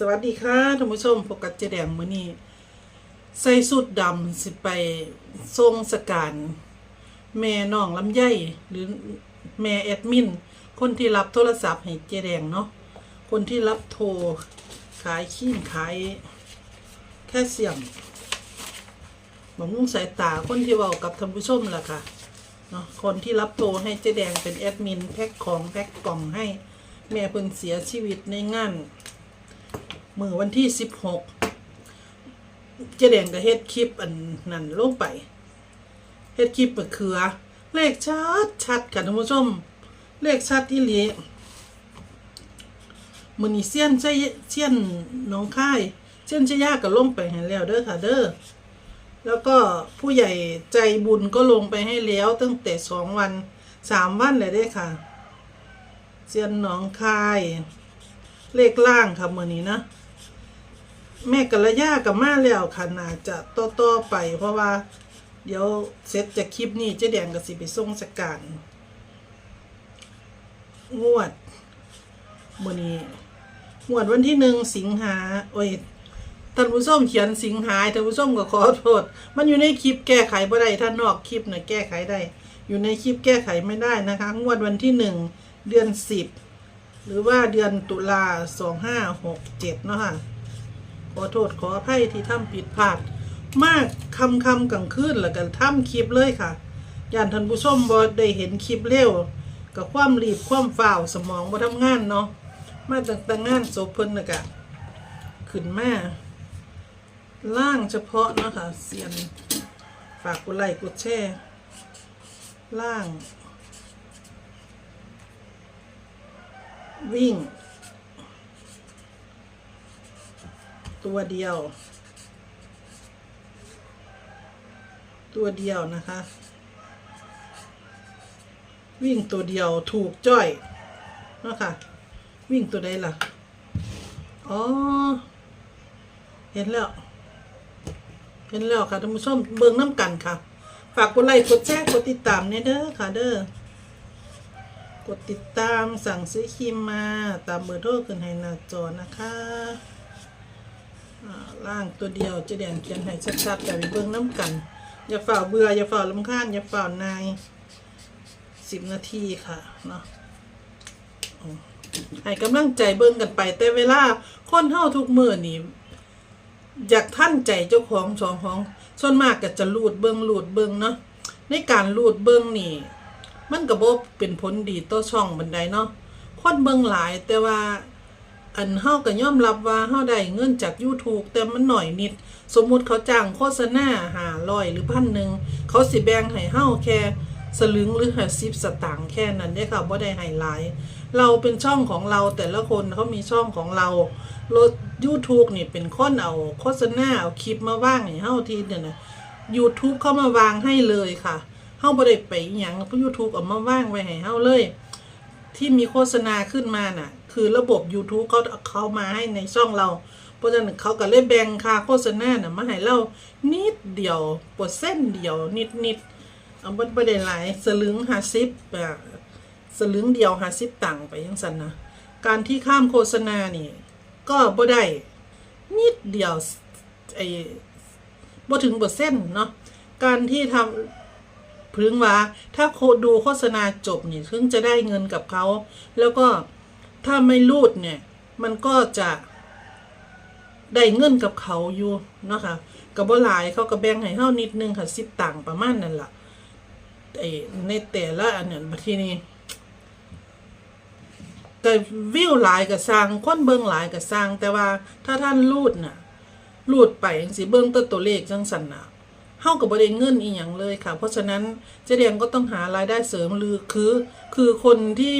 สวัสดีค่ะท่านผู้ชมพบกับเจแดงมื้อนี้ใส่สุดดำสิไปทรงสการแม่น้องลำไยหรือแม่แอดมิน คนที่รับโทรศัพท์ให้เจแดงเนาะคนที่รับโทร ขายขี้มขาย แค่เสียมบำรุงสายตาคนที่เว้ากับท่านผู้ชมล่ะค่ะเนาะคนที่รับโทรให้เจแดงเป็นแอดมินแพ็คของแพ็คกล่องให้แม่เพิ่นเสียชีวิตในงาน มือวันที่สิบหกเจแดงก็เฮ็ดคลิปอันนั่นลงไปเฮ็ดคลิปมะเขือ เลขชัดชัดค่ะท่านผู้ชม เลขชัดที่หลีมือนีเซียนใช่เซียนน้องค่ายเซียนชยาก็ลงไปให้แล้วเด้อค่ะเด้อแล้วก็ผู้ใหญ่ใจบุญก็ลงไปให้แล้วตั้งแต่สองวันสามวันเลยเด้ค่ะเซียนหนองคาย เลขล่างค่ะมือนี้นะ แม่กัลยากับมาแล้วค่ะน่าจะต่อต่อๆไป เพราะว่า เดี๋ยวเสร็จจากคลิปนี้เจ๊แดงก็สิไปส่งสการงวดมือนี้งวดวันที่หนึ่งสิงหาโอ้ยท่านผู้ชมเขียนสิงหาท่านผู้ชมก็ขอโทษ มันอยู่ในคลิปแก้ไขบ่ได้ถ้านอกคลิปน่ะแก้ไขได้ อยู่ในคลิปแก้ไขไม่ได้นะคะ งวดวันที่หนึ่งเดือนสิบหรือว่าเดือนตุลาสองห้าหกเจ็ดเนาะค่ะ อโทษขออภัยที่ทำผิดพลาด มากคำคำกลางคืนแล้วกันทำคลิปเลยค่ะย่านท่านผู้ชมบอได้เห็นคลิปเร็วกับความรีบความฝ่าวสมองบ่ทำงานเนาะมาตั้งแต่งานโซเพิ่นนะกะขึ้นมาล่างเฉพาะเนาะค่ะเสียนฝากกดไลค์กดแชร์ล่าง วิ่ง ตัวเดียว ตัวเดียวนะคะ วิ่งตัวเดียวถูกจ้อยเนาะค่ะ วิ่งตัวใดล่ะ อ๋อ เห็นแล้ว เห็นแล้วค่ะท่านผู้ชมเบิ่งน้ำกันค่ะ ฝากกดไลค์กดแชร์กดติดตามเนี่ยเด้อค่ะเด้อกดติดตามสั่งซื้อครีมมาตามเบอร์โทรขึ้นให้หน้าจอนะคะ ล่างตัวเดียวจะแดงเขียนให้ชัดๆแต่ไปเบิ่งน้ำกัน อย่าฝ่าเบื่ออย่าฝ่าลำคาญอย่าฝ่านายสิบนาทีค่ะเนาะให้กำลังใจเบิ่งกันไป แต่เวลาคนเฮาทุกมือนี่อยากท่านใจเจ้าของสองของส่วนมากก็จะลูดเบิงลูดเบิงเนาะในการลูดเบิงนี่ มันก็บ่เป็นผลดีต่อช่องบันไดเนาะคนเบิงหลายแต่ว่า อันเฮาก็ยอมรับว่าเฮาได้เงินจาก YouTube แต่มันหน่อยนิด สมมุติเขาจ้างโฆษณา500หรือพันหนึ่งเขาสิแบ่งให้เฮาแค่สลึงหรือ50สตางค์แค่นั้นเด้ค่ะบ่ได้ให้หลายเราเป็นช่องของเราแต่ละคนเขามีช่องของเรารถ YouTube นี่เป็นคนเอาโฆษณาเอาคลิปมาว่างให้เฮาทีเนี่ยนะ YouTube เข้ามาวางให้เลยค่ะเฮาบ่ได้ไปหยังเพราะ YouTube เอามาว่างไว้ให้เฮาเลย ที่มีโฆษณาขึ้นมาน่ะ คือระบบ YouTube เขาเขามาให้ในช่องเรา เพราะฉะนั้นเขาก็เลยแบ่งค่าโฆษณาน่ะมาให้เรานิดเดียวปอร์เซ็นเดียวนิดนิดๆเอาบ่บ่ได้หลายสลึง50อะสลึงเดียว50ตังไปจังซั่นนะการที่ข้ามโฆษณานี่ก็บ่ได้นิดเดียวไอ้บ่ถึงเปอร์เซ็นต์เนาะการที่ทำพึงว่าถ้าโคดูโฆษณาจบนี่ถึงจะได้เงินกับเขา แล้วก็ ถ้าไม่รูดเนี่ย มันก็จะได้เงินกับเขาอยู่เนาะค่ะกับบ่หลายเขาก็แบ่งให้เฮานิดนึงค่ะ10ตังประมาณนั้นล่ะไอ้ในแต่ละอันนั้นบัดทีนี้แต่วิวหลายก็สร้างคนเบิ่งหลายก็สร้าง แต่ว่าถ้าท่านรูดน่ะรูดไปจังสิเบิ่งตัวตัวเลขจังซั่นน่ะเฮาก็บ่ได้เงินอีหยังเลยค่ะ เพราะฉะนั้นเจ๊แดงก็ต้องหารายได้เสริมหรือคือ คือคนที่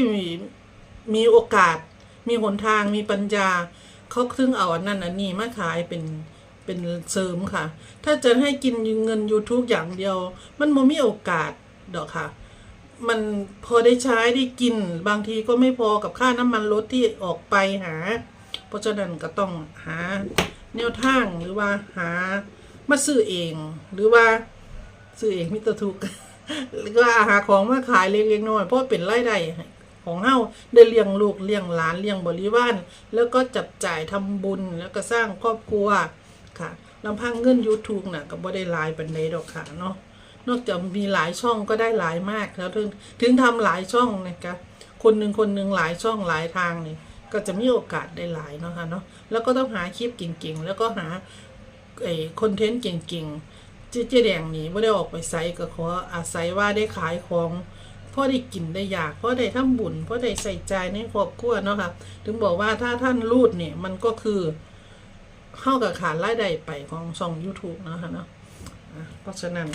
มีโอกาส มีหนทางมีปัญญาเขาถึงเอาอันนั้นอันนี้มาขายเป็นเป็นเสริมค่ะ ถ้าจะให้กินเงิน YouTube อย่างเดียว มันบ่มีโอกาสดอกค่ะ มันพอได้ใช้ได้กิน บางทีก็ไม่พอกับค่าน้ำมันรถที่ออกไปหา เพราะฉะนั้นก็ต้องหาแนวทางหรือว่าหามาซื้อเอง หรือว่าซื้อเองมิตรทุกหรือว่าหาของมาขายเล็กๆน้อยเพราะเป็นรายได้ ของเฮาได้เลี้ยงลูกเลี้ยงหลานเลี้ยงบริวารแล้วก็จับจ่ายทำบุญแล้วก็สร้างครอบครัวค่ะลำพังเงิน YouTube น่ะก็บ่ได้หลายปานใดดอกค่ะเนาะนอกจากมีหลายช่องก็ได้หลายมากแล้วถึงถึงทำหลายช่องนะคะคนหนึ่งคนหนึ่งหลายช่องหลายทางนี่ก็จะมีโอกาสได้หลายเนาะค่ะเนาะแล้วก็ต้องหาคลิปเก่งๆ แล้วก็หาไอ้คอนเทนต์เก่งๆเจเจ๊แดงนี่ไม่ได้ออกไปไซก็ขออาศัยว่าได้ขายของ พ่อได้กินได้อยากพ่อได้ทำบุญพ่อได้ใส่ใจในครอบครัวเนาะค่ะถึงบอกว่าถ้าท่านรูดเนี่ยมันก็คือเข้ากับขาดรายได้ไปของช่อง YouTube เนาะค่ะเนาะเพราะฉะนั้น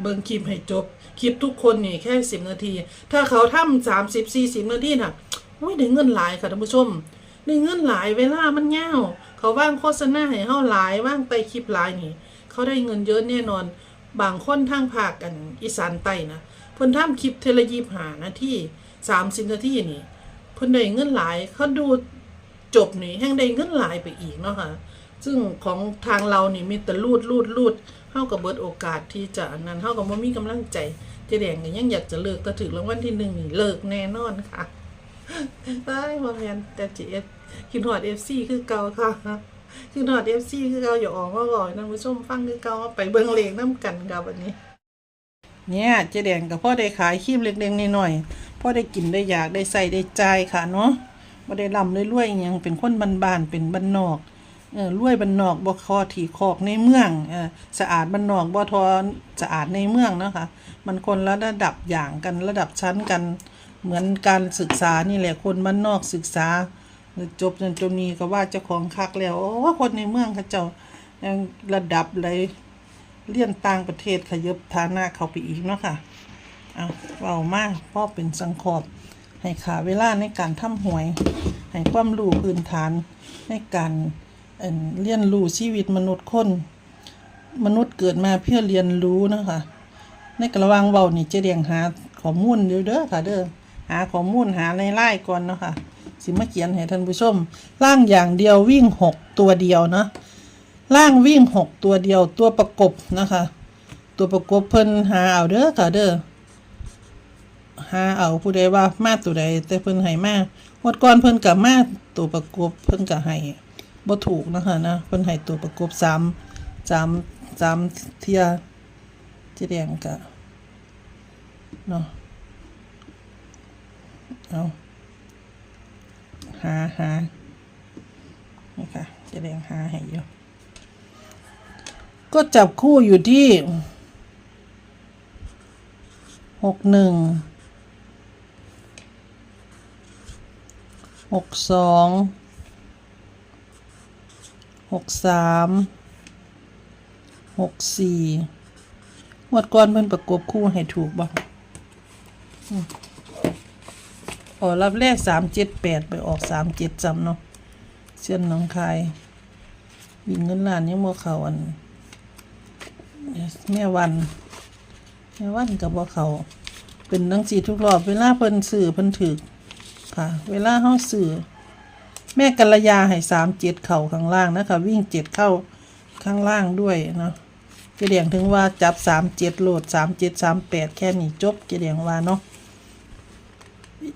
เบิ่งคลิปให้จบ คลิปทุกคนนี่แค่สิบนาที ถ้าเขาทำสามสิบสี่สิบนาทีน่ะโอ้ยได้เงินหลายค่ะท่านผู้ชมได้เงินหลายเวลามันยาวเขาว่างโฆษณาให้เฮาหลายว่างไปคลิปหลายนี่ เขาได้เงินเยอะแน่นอน บางคนทางภาคกันอีสานใต้นะ เพิ่นทำคลิปเทเลยีหานาทีสามสิบนาทีนี่เพิ่นได้เงินหลายเขาดูจบนี่แห่งได้เงินหลายไปอีกเนาะค่ะ ซึ่งของทางเรานี่มีแต่ลูดลูดลูดเท่ากับเบิดโอกาสที่จะนั้นเท่ากับว่ามีกำลังใจเจแดงก็ยังอยากจะเลิกแต่ถึงรางวัลที่หนึ่งเลิกแน่นอนค่ะตายพ่อแมนแต่จีเอฟคิดหอดเอฟซีคือเก่าค่ะคิดหอดเอฟซีคือเก่าอย่าออกมาบ่อยนะผู้ชมฟังคือเก่าไปเบิ่งเลงน้ำกันกับวันนี้ เนี่ยเจแดงกับพ่อได้ขายครีมเล็กๆน้อยๆพ่อได้กินได้อยากได้ใส่ได้ใจค่ะเนาะบ่ได้ร่ำรวยๆอิหยังเป็นคนบ้านๆเป็นบ้านนอกเออรวยบ้านนอกบ่คอถี่คอกในเมืองเออสะอาดบ้านนอกบ่ทอสะอาดในเมืองนะคะ มันคนละระดับอย่างกันระดับชั้นกันเหมือนการศึกษานี่แหละคนบ้านนอกศึกษาจบจนจนนี้ก็ว่าเจ้าของคักแล้วโอ้คนในเมืองเขาเจ้าระดับเลย เรียนต่างประเทศขยับฐานะเขาไปอีกเนาะค่ะ เอาเว้ามากพ่อเป็นสังคอบให้ขาเวลาในการทำหวย ให้ความรู้พื้นฐานในการเเรียนรู้ชีวิตมนุษย์คน มนุษย์เกิดมาเพื่อเรียนรู้นะคะ ในกระวังเบานี่เจะเรียงหาข้อมูลเด้อค่ะเด้อหาข้อมูลหาในไล่ก่อนเนาะค่ะสิมาเขียนให้ท่านผู้ชม ล่างอย่างเดียววิ่งหกตัวเดียวเนาะ ล่างวิ่งหกตัวเดียวตัวประกบนะคะ ตัวประกบเพิ่นหาเอาเด้อค่ะเด้อหาเอาผู้ใดว่ามาตัวใดแต่เพิ่นให้มางวดก่อนเพิ่นกับมาตัวประกบเพิ่นก็ให้บ่ถูกนะคะนะเพิ่นให้ตัวประกบสามสามสามเทียจะแดงกะเนาะเอาหาหานี่ค่ะจะแดงหาให้อยู่ ก็จับคู่อยู่ที่หกหนึ่งหกสองหกสามหกสี่งวดก่อนเพิ่นประกบคู่ให้ถูกบ่อืมอ๋อรับแรกสามเจ็ดแปดไปออกสามเจ็ดจำเนาะเส้นน้องคายวิ่งเงินล้านยังบ่เขาอัน แม่วันแม่วันกับบ่าเขา เป็นนังสีทุกรอบ เวลาเพิ่นสื่อเพิ่นถึกค่ะ เวลาเฮาสื่อ แม่กัลยาให้สามเจ็ดเข่าข้างล่างนะคะ วิ่งเจ็ดเข้าข้างล่างด้วยเนาะเจเดียงถึงว่าจับสามเจ็ดโหลดสามเจ็ดสามแปดแค่นี้จบเจเดียงว่าเนาะ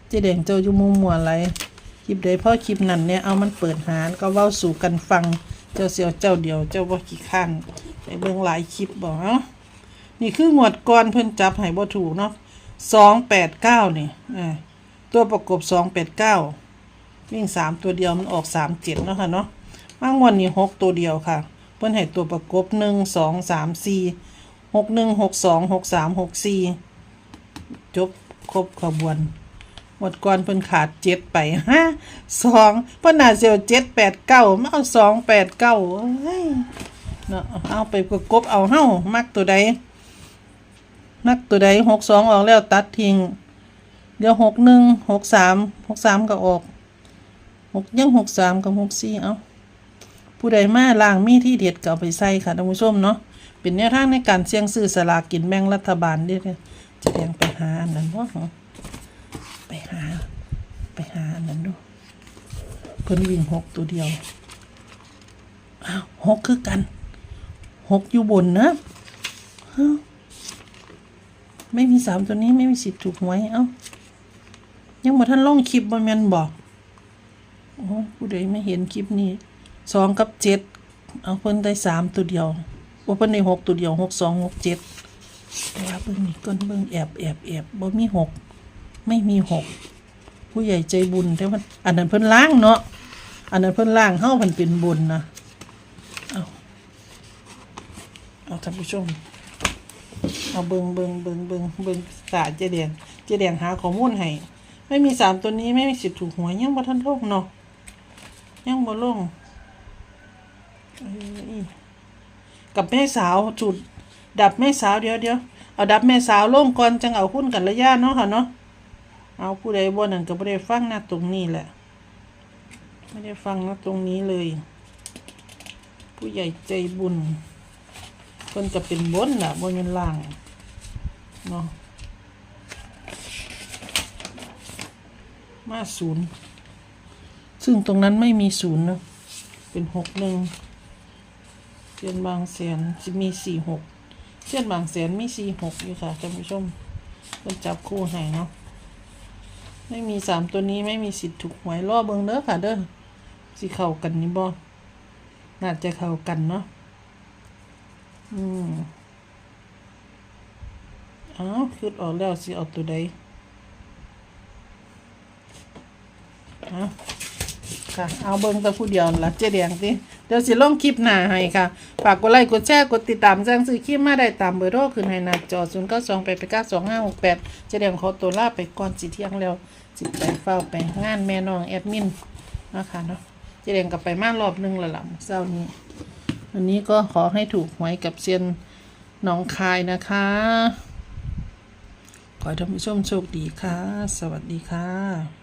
เจเดียงเจ้าอยู่มุมมัวอะไรคลิปใดพ่อคลิปนั้นเนี่ยเอามันเปิดหารก็เว้าสู่กันฟัง เจ้าเสียวเจ้าเดียวเจ้าว่าขี้ข้าน ไปเบิ่งหลายคลิปบอกเนาะนี่คือหมวดก่อนเพิ่นจับให้บ่ถูกเนาะสองแปดเก้านี่อ่าตัวประกบสองแปดเก้าวิ่งสามตัวเดียวมันออกสามเจ็ดเนาะค่ะเนาะบางวันนี้หกตัวเดียวค่ะ เพิ่นให้ตัวประกบหนึ่งสองสามสี่หกหนึ่งหกสองหกสามหกสี่จบครบขบวนหมวดก่อนเพิ่นขาดเจ็ดไปฮะสองเพิ่นน่าเสียวเจ็ดแปดเก้ามาเอาสองแปดเก้า เอ้ยเนาะเอาไปประกบเอาเฮ้ามักตัวใด มักตัวใดหกสองออกแล้วตัดทิ้งเดี๋ยวหกหนึ่งหกสามหกสามก็ออกหกยังหกสามกับหกสี่เอาผู้ใดมาล่างมีที่เด็ดก็เอาไปใส่ค่ะท่านผู้ชมเนาะเป็นแนวทางในการเสี่ยงซื้อสลากกินแบ่งรัฐบาลเด้อจะแดงไปหาอันนั้นว่าไปหา ไปหาอันนั้นดูเพิ่นวิ่งหกตัวเดียวอ้าวหกคือกัน หกอยู่บนนะไม่มีสามตัวนี้ไม่มีสิทธิ์ถูกหวยเอ้ายังบ่ทันลงคลิปบ่แม่นบ่โอ้ผู้ใดไม่เห็นคลิปนี้สองกับเจ็ดเอาเพิ่นได้สามตัวเดียวโอ้เพิ่นได้หกตัวเดียวหกสองหกเจ็ดแต่ว่าเบิ่งนี่ก่อนเบิ่งแอบแอบแอบบ่มีหกไม่มีหกผู้ใหญ่ใจบุญแต่ว่าอันนั้นเพิ่นล้างเนาะอันนั้นเพิ่นล้างเฮาเพิ่นเป็นบุญนะเอา เอาท่านผู้ชม เอาเบิงเบิงเบิงเบิงเบิงตาเจแดงเจแดงหาข้อมูลให้ไม่มีสามตัวนี้ไม่มีสิทธิ์ถูกหวยยังบ่ทันโลงเนาะยังบ่ลงกับแม่สาวจุด ดับแม่สาวเดี๋ยวเดี๋ยวเอาดับแม่สาวลงก่อนจังเอาหุ้นกันระยะเนาะค่ะเนาะเอาผู้ใดบ่นั่นก็บ่ได้ฟังนะตรงนี้แหละ ไม่ได้ฟังนะตรงนี้เลย ผู้ใหญ่ใจบุญ เพิ่นก็เป็นบนล่ะบนเป็นล่างเนาะมาศูนย์ซึ่งตรงนั้นไม่มีศูนย์เนาะเป็นหกหนึ่งเส้นบางแสนจะมีสี่หกเส้นบางแสนมีสี่หกอยู่ค่ะท่านผู้ชมเพิ่นจับคู่ให้เนาะไม่มีสามตัวนี้ไม่มีสิทธิ์ถูกหวยรอเบิงเด้อค่ะเด้อสิเข้ากันนี่บ่น่าจะเข้ากันเนาะ อืมอ้าวคิดออกแล้วสิเอาตัวใดเอาค่ะ เอาเบิ่งแต่ผู้เดียวละเจ๊แดงติเดี๋ยวสิลงคลิปหน้าให้ค่ะ ฝากกดไลค์กดแชร์กดติดตามแจ้งซื้อคลิปมาได้ตามเบอร์โทรขึ้นให้หน้าจอ0 9 2 8 8 9 2 5 6 8เจ๊แดงขอตัวลาไปก่อนสิเที่ยงแล้วสิไปเฝ้าไปงานแม่น้องแอดมินนะคะเนาะเจ๊แดงกลับไปมารอบหนึงและล่ะเช้านี้ วันนี้ก็ขอให้ถูกหวยกับเซียนหนองคายนะคะ ขอให้ท่านผู้ชมโชคดีค่ะ สวัสดีค่ะ